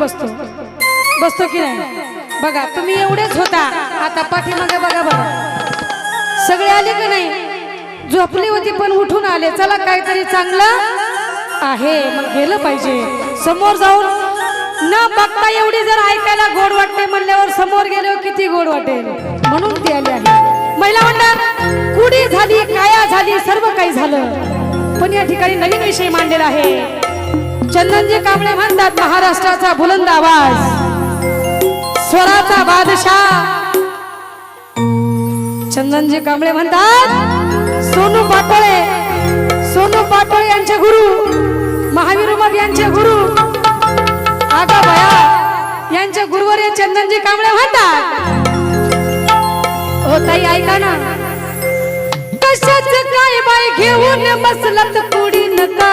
बसतो. बसतो की नाही? बघा तुम्ही एवढेच होता. आता पाठीमागे बघा बघा सगळे आले की नाही? झोपली होती पण उठून आले. चला काहीतरी चांगलं आहे. मग गेलं पाहिजे. समोर जाऊन न बघता एवढी जर ऐकायला गोड वाटते म्हणल्यावर समोर गेल्यावर किती गोड वाटेल? म्हणून ती आली आहे. महिला म्हणतात कुडी झाली काया झाली सर्व काही झालं. पण या ठिकाणी नवीन विषय मांडलेला आहे. चंदनजी कांबळे म्हणतात महाराष्ट्राचा बुलंद आवाज. स्वराचा बादशाह. चंदनजी कांबळे म्हणतात सोनू पाटोळे. सोनू पाटोळे यांचे गुरु. महावीर उमप यांचे गुरु. आगा भया यांचे गुरुवर हे चंदनजी कांबळे म्हणतात. हो ताई ऐका ना. कशाच काय बाय घेऊन बसलत कुडीन नका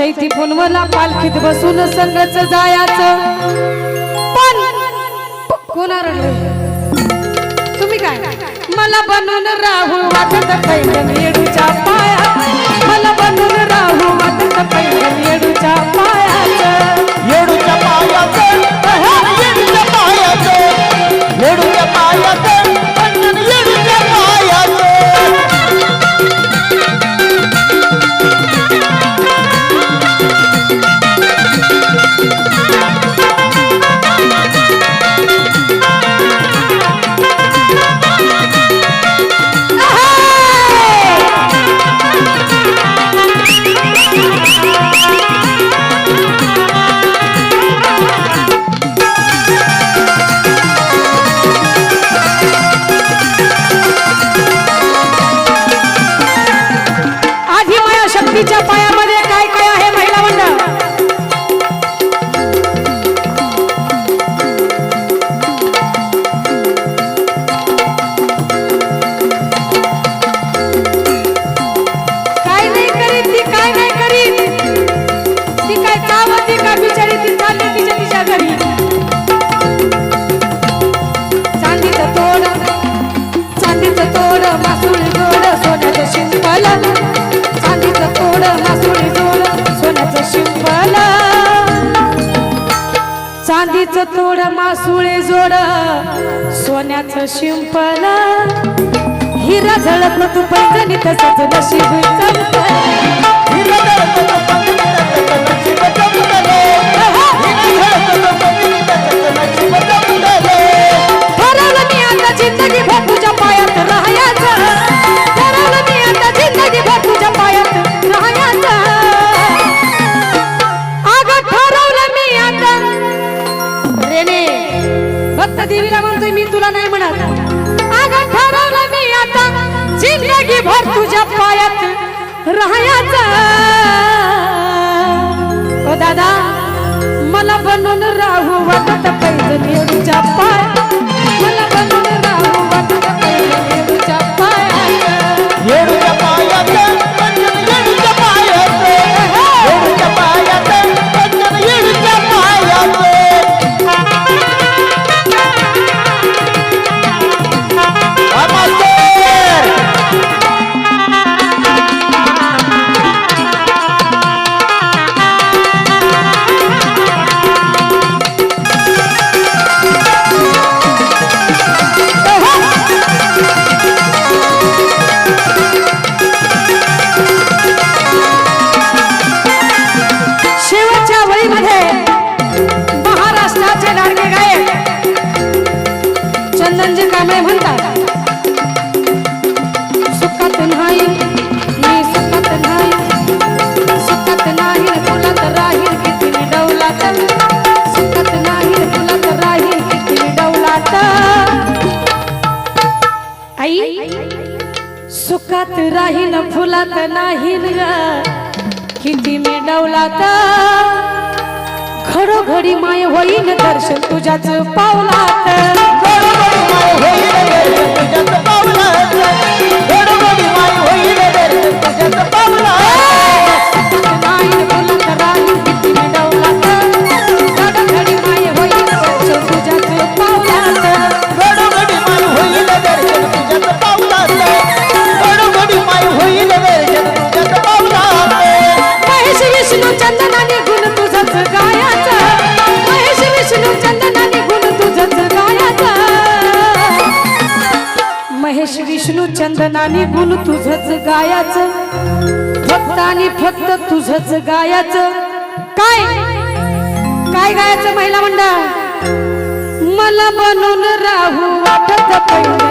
चैती पण मला पालखीत बसून संगच जायचं. पण कोणा रडले तुम्ही काय? मला बनून राहू वाटत पैठण येडूच्या पाया. मला बनून राहू वाटत पैठण येडूच्या पायात चांदीच थोड मासुळे जोड सोन्याच शिंपल. हिरा झळत तू पैठणी तसंच नशीब हिरा हिरं जिंदगी भर तुझ्या पायात राहायचं. ओ दादा मला बनून राहू वाटत पैदल तुझ्या पाय चंदनजी कांबळे म्हणतात सुखात नाही मी सुखात नाही सुखात नाही तुला तर राहील किती मी डौलात सुखात नाही तुला तर राहील किती मी डौलात आई सुखात राहील फुलात नाही ग किती मी डवलात खडोघडी माय होईन दर्शन तुझ्याच पावलात. गडबडी होईल दर्शन पावला विष्णू गुण तुझच गायाच. फक्त आणि फक्त तुझच गायाच. काय? काय गायचं महिला मंडळ? मला बनून राहू वाटत